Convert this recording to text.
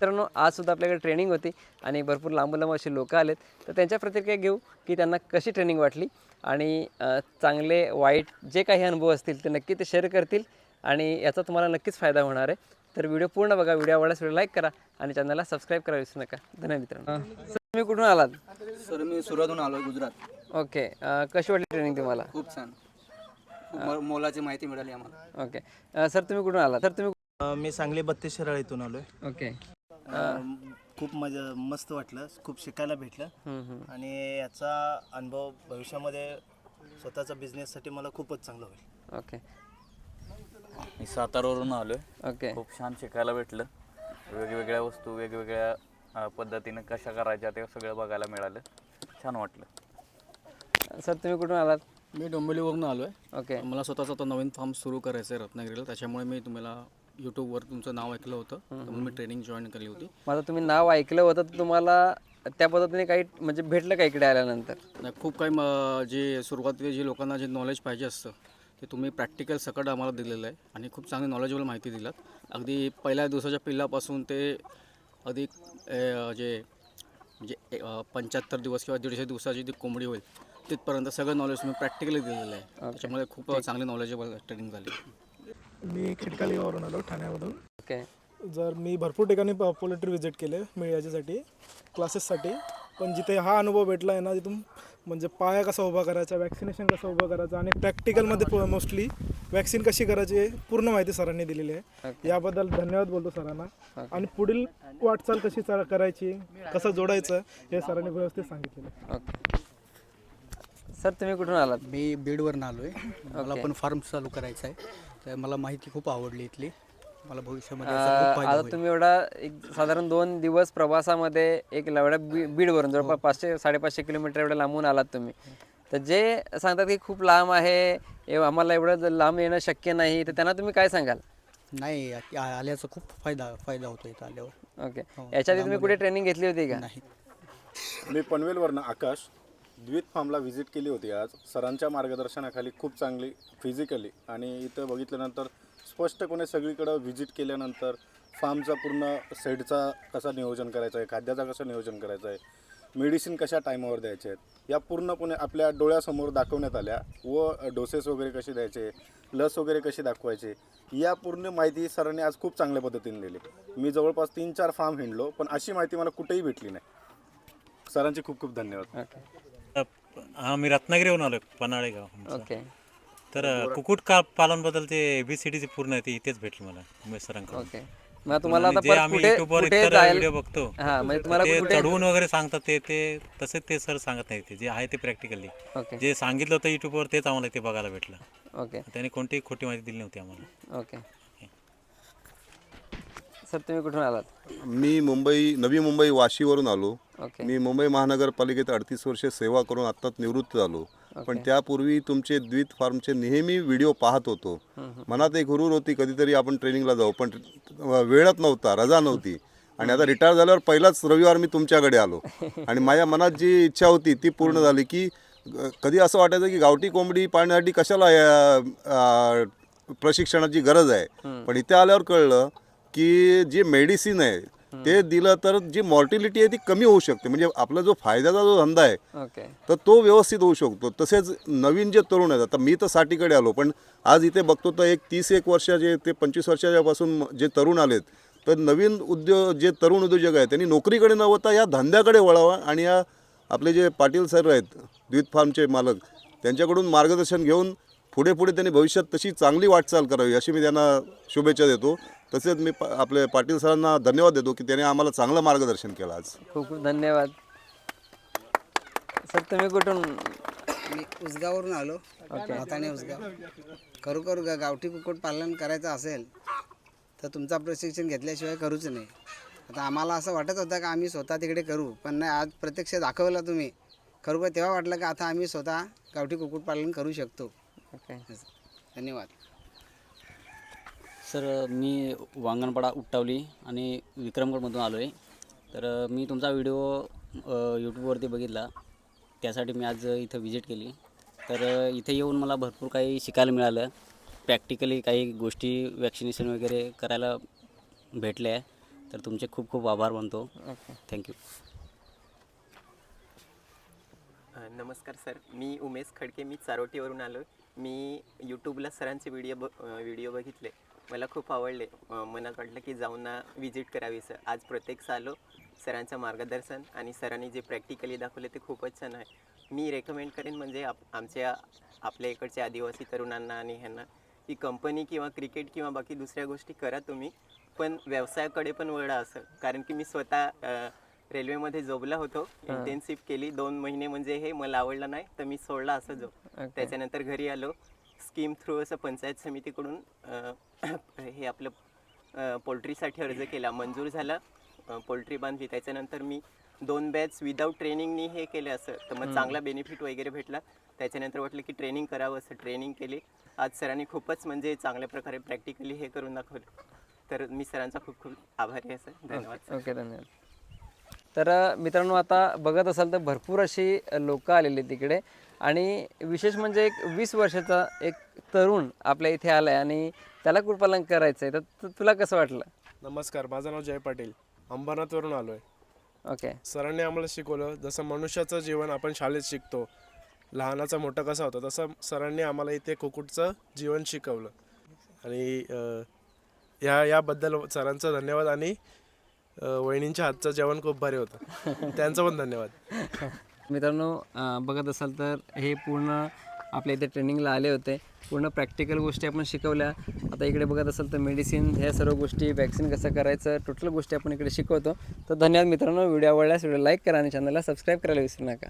मित्रांनो आज सुद्धा आपल्याकडे ट्रेनिंग होती आणि भरपूर लांब लांब असे लोक आलेत. तर त्यांच्या प्रतिक्रिया घेऊ की त्यांना कशी ट्रेनिंग वाटली आणि चांगले वाईट जे काही अनुभव असतील ते नक्की ते शेअर करतील आणि याचा तुम्हाला नक्कीच फायदा होणार आहे. तर व्हिडिओ पूर्ण बघा व्हिडिओ आवडल्यास व्हिडिओ लाईक करा आणि चॅनलला सबस्क्राईब करा विसरू नका. धन्यवाद मित्रांनो. सर तुम्ही कुठून आलात? सर मी सुरतहून आलो गुजरात. ओके अ, कशी वाटली ट्रेनिंग तुम्हाला? खूप छान. खूप मो- मोलाची माहिती मिळाली आम्हाला. ओके अ, सर तुम्ही कुठून आलात? सर तुम्ही मी सांगली बत्तीस शिराळ इथून आलोय. ओके खूप मजा मस्त वाटलं. खूप शिकायला भेटलं. आणि याचा अनुभव भविष्यामध्ये स्वतःचा बिझनेससाठी मला खूपच चांगला होईल. ओके मी सातारावरून आलो आहे ओके खूप छान शिकायला भेटलं. वेगवेगळ्या वस्तू वेगवेगळ्या पद्धतीनं कशा करायच्या ते सगळं बघायला मिळालं. छान वाटलं. सर तुम्ही कुठून आलात? मी डोंबिवलीवरून आलो आहे ओके मला स्वतःचा आता नवीन फार्म सुरू करायचं आहे रत्नागिरीला. त्याच्यामुळे मी तुम्हाला यूट्यूबवर तुमचं नाव ऐकलं होतं म्हणून मी ट्रेनिंग जॉईन केली होती. माझं तुम्ही नाव ऐकलं होतं तर तुम्हाला त्या पद्धतीने काही म्हणजे भेटलं का इकडे आल्यानंतर? नाही खूप काही म- जे सुरुवातीला जे लोकांना जे नॉलेज पाहिजे असतं ते तुम्ही प्रॅक्टिकल सकट आम्हाला दिलेलं आहे आणि खूप चांगली नॉलेजेबल माहिती दिलात. अगदी पहिल्या दिवसाच्या पिल्लापासून ते अगदी अ, जे म्हणजे पंच्याहत्तर दिवस किंवा दीडशे दिवसाची जी कोंबडी होईल तिथपर्यंत सगळं नॉलेज तुम्ही प्रॅक्टिकली दिलेलं आहे. त्याच्यामुळे खूप चांगली नॉलेजेबल ट्रेनिंग झाली. मी खिडकालीवरून आलो ठाण्यामधून ओके. जर मी भरपूर ठिकाणी प पोल्ट्री व्हिजिट केले मी याच्यासाठी क्लासेससाठी. पण जिथे हा अनुभव भेटला आहे ना तिथून म्हणजे पाया कसा उभा करायचा वॅक्सिनेशन कसं उभं करायचं आणि प्रॅक्टिकलमध्ये मोस्टली वॅक्सिन कशी करायची हे पूर्ण माहिती सरांनी दिलेली आहे. याबद्दल धन्यवाद बोलतो सरांना. आणि पुढील वाटचाल कशी करायची कसं जोडायचं हे सरांनी व्यवस्थित सांगितलेलं सर तुम्ही कुठून आलात? मी बीडवरून आलो आहे मला पण फार्म चालू करायचं आहे. तर मला माहिती खूप आवडली इथली. मला भविष्यामध्ये याचा खूप फायदा आता होईल. तुम्ही एवढा एक साधारण दोन दिवस प्रवासामध्ये एक एवढ्या बी बीडवरून जवळपास पाचशे साडेपाचशे किलोमीटर एवढं लांबून आलात तुम्ही. तर जे सांगतात की खूप लांब आहे एव- आम्हाला एवढं ज- लांब येणं शक्य नाही तर त्यांना तुम्ही काय सांगाल? नाही आ- आल्याचा खूप फायदा फायदा होतो इथं आल्यावर. ओके याच्या आधी तुम्ही कुठे ट्रेनिंग घेतली होती का? नाही. मी पनवेलवरनं आकाश. द्वित फार्मला व्हिजिट केली होती आज. सरांच्या मार्गदर्शनाखाली खूप चांगली फिजिकली आणि इथं बघितल्यानंतर स्पष्टपणे सगळीकडं व्हिजिट केल्यानंतर फार्मचा पूर्ण सेडचा कसा नियोजन करायचं आहे खाद्याचा कसं नियोजन करायचं आहे मेडिसिन कशा टायमावर द्यायचे आहेत या पूर्णपणे आपल्या डोळ्यासमोर दाखवण्यात आल्या व डोसेस वगैरे कसे द्यायचे लस वगैरे कशी दाखवायचे या पूर्ण माहिती सरांनी आज खूप चांगल्या पद्धतीने दिली. मी जवळपास तीन चार फार्म हिंडलो पण अशी माहिती मला कुठेही भेटली नाही. सरांचे खूप खूप धन्यवाद. हा मी रत्नागिरीहून आलो पन्हाळे गाव आमचं. ओके. तर कुकुट का पालनबद्दल ते एबीसीडीची पूर्ण आहे ती इथेच भेटली मला उमेश सरांकडून. ओके. मग तुम्हाला आता जे परत आम्ही कुठे युट्यूबवर कुठे इतर जायला व्हिडिओ बघतो हा म्हणजे तुम्हाला ते कुठे चढवून वगैरे सांगतात ते ते तसे ते सर सांगत नाही ते जे आहे ते प्रॅक्टिकली ओके. जे सांगितलं होतं युट्यूबवर तेच आम्हाला ते बघायला भेटलं. ओके. त्याने कोणतीही खोटी माहिती दिली नव्हती आम्हाला. ओके. सर तुम्ही कुठून आलात? मी मुंबई नवी मुंबई वाशीवरून आलो. ओके. मी मुंबई महानगरपालिकेत अडतीस वर्षे सेवा करून आत्ताच निवृत्त झालो. पण त्यापूर्वी तुमचे द्वित फार्मचे नेहमी व्हिडिओ पाहत होतो. मनात एक हुरूर होती कधीतरी आपण ट्रेनिंगला जाऊ पण वेळच नव्हता रजा नव्हती. आणि आता रिटायर झाल्यावर पहिलाच रविवार मी तुमच्याकडे आलो. आणि माझ्या मनात जी इच्छा होती ती पूर्ण झाली की अ, कधी असं वाटायचं की गावठी कोंबडी पाळण्यासाठी कशाला या अ, प्रशिक्षणाची गरज आहे? पण इथे आल्यावर कळलं की जे मेडिसिन आहे ते दिलं तर जी मॉर्टिलिटी आहे ती कमी होऊ शकते. म्हणजे आपला जो फायद्याचा जो धंदा आहे तर तो व्यवस्थित होऊ शकतो. तसेच नवीन जे तरुण आहेत आता मी तर साठीकडे आलो पण आज इथे बघतो तर एक तीस एक वर्षाचे ते पंचवीस वर्षाच्या पासून जे तरुण आलेत तर नवीन उद्योग जे तरुण उद्योजक आहेत त्यांनी नोकरीकडे न वळता या धंद्याकडे वळावा आणि या आपले जे पाटील सर आहेत द्वित फार्मचे मालक त्यांच्याकडून मार्गदर्शन घेऊन पुढे पुढे त्यांनी भविष्यात तशी चांगली वाटचाल करावी अशी मी त्यांना शुभेच्छा देतो. तसेच मी पा आपले पाटील सरांना धन्यवाद देतो की त्यांनी आम्हाला चांगलं मार्गदर्शन केलं आज. खूप खूप धन्यवाद. सर तुम्ही कुठून? मी उसगावरून आलो. हाताने उसगाव. खरोखर गा गावठी कुक्कुटपालन करायचं असेल तर तुमचा प्रशिक्षण घेतल्याशिवाय करूच नाही. आता आम्हाला असं वाटत होतं का आम्ही स्वतः तिकडे करू पण नाही आज प्रत्यक्ष दाखवलं तुम्ही. खरोखर तेव्हा वाटलं का आता आम्ही स्वतः गावठी कुक्कुटपालन करू शकतो. ओके. धन्यवाद. सर मी वांगणपाडा उट्टावली आणि विक्रमगडमधून आलो आहे तर मी तुमचा व्हिडिओ यूट्यूबवरती बघितला. त्यासाठी मी आज इथं व्हिजिट केली. तर इथे येऊन मला भरपूर काही शिकायला मिळालं. प्रॅक्टिकली काही गोष्टी वॅक्सिनेशन वगैरे करायला भेटल्या. तर तुमचे खूप खूप आभार मानतो. ओके थँक्यू नमस्कार सर. मी उमेश खडके मी चारोटीवरून आलो मी यूट्यूबला सरांचे व्हिडिओ ब व्हिडिओ बघितले. मला खूप आवडले. मनात वाटलं की जाऊन ना विजिट करावी सर आज प्रत्यक्ष आलो सरांचं मार्गदर्शन आणि सरांनी जे प्रॅक्टिकली दाखवले ते खूपच छान आहे. मी रेकमेंड करेन म्हणजे आप आमच्या आपल्या इकडच्या आदिवासी तरुणांना आणि ह्यांना की कंपनी किंवा क्रिकेट किंवा बाकी दुसऱ्या गोष्टी करा तुम्ही पण व्यवसायाकडे पण वळा असं. कारण की मी स्वतः रेल्वेमध्ये जॉबला होतो. इंटेन्सिव्ह केली. दोन महिने म्हणजे हे मला आवडलं नाही तर मी सोडला असं जॉब त्याच्यानंतर घरी आलो. स्कीम थ्रू असं पंचायत समितीकडून हे आपलं पोल्ट्रीसाठी अर्ज केला. मंजूर झाला. पोल्ट्री बांधली त्याच्यानंतर मी दोन बॅच विदाऊट ट्रेनिंगनी हे केले असं. तर मग चांगला बेनिफिट वगैरे भेटला. त्याच्यानंतर वाटलं की ट्रेनिंग करावं असं ट्रेनिंग केली. आज सरांनी खूपच म्हणजे चांगल्या प्रकारे प्रॅक्टिकली हे करून दाखवलं. तर मी सरांचा खूप खूप आभारी आहे सर. धन्यवाद ओके धन्यवाद. तर मित्रांनो आता बघत असाल तर भरपूर अशी लोक आलेली तिकडे. आणि विशेष म्हणजे एक वीस वर्षाचा एक तरुण आपल्या इथे आला आहे आणि त्याला कुरपालन करायचं आहे तर तु- तुला कसं वाटलं? नमस्कार माझं नाव जय पाटील. अंबरनाथवरून आलो आहे ओके. सरांनी आम्हाला शिकवलं जसं मनुष्याचं जीवन आपण शाळेत शिकतो लहानाचा मोठा कसा होता तसं सरांनी आम्हाला इथे कुकुटचं जीवन शिकवलं. आणि अ, या याबद्दल सरांचं धन्यवाद आणि अ, वहिनींच्या हातचं जेवण खूप भारी होतं. त्यांचं पण धन्यवाद. मित्रांनो बघत असाल तर हे पूर्ण आपल्या इथे ट्रेनिंगला आले होते. पूर्ण प्रॅक्टिकल गोष्टी आपण शिकवल्या. आता इकडे बघत असाल तर मेडिसिन ह्या सर्व गोष्टी वॅक्सिन कसं करायचं टोटल गोष्टी आपण इकडे शिकवतो. तर धन्यवाद मित्रांनो व्हिडिओ आवडल्यास व्हिडिओ लाईक करा आणि चॅनलला सबस्क्राईब करायला विसरू नका.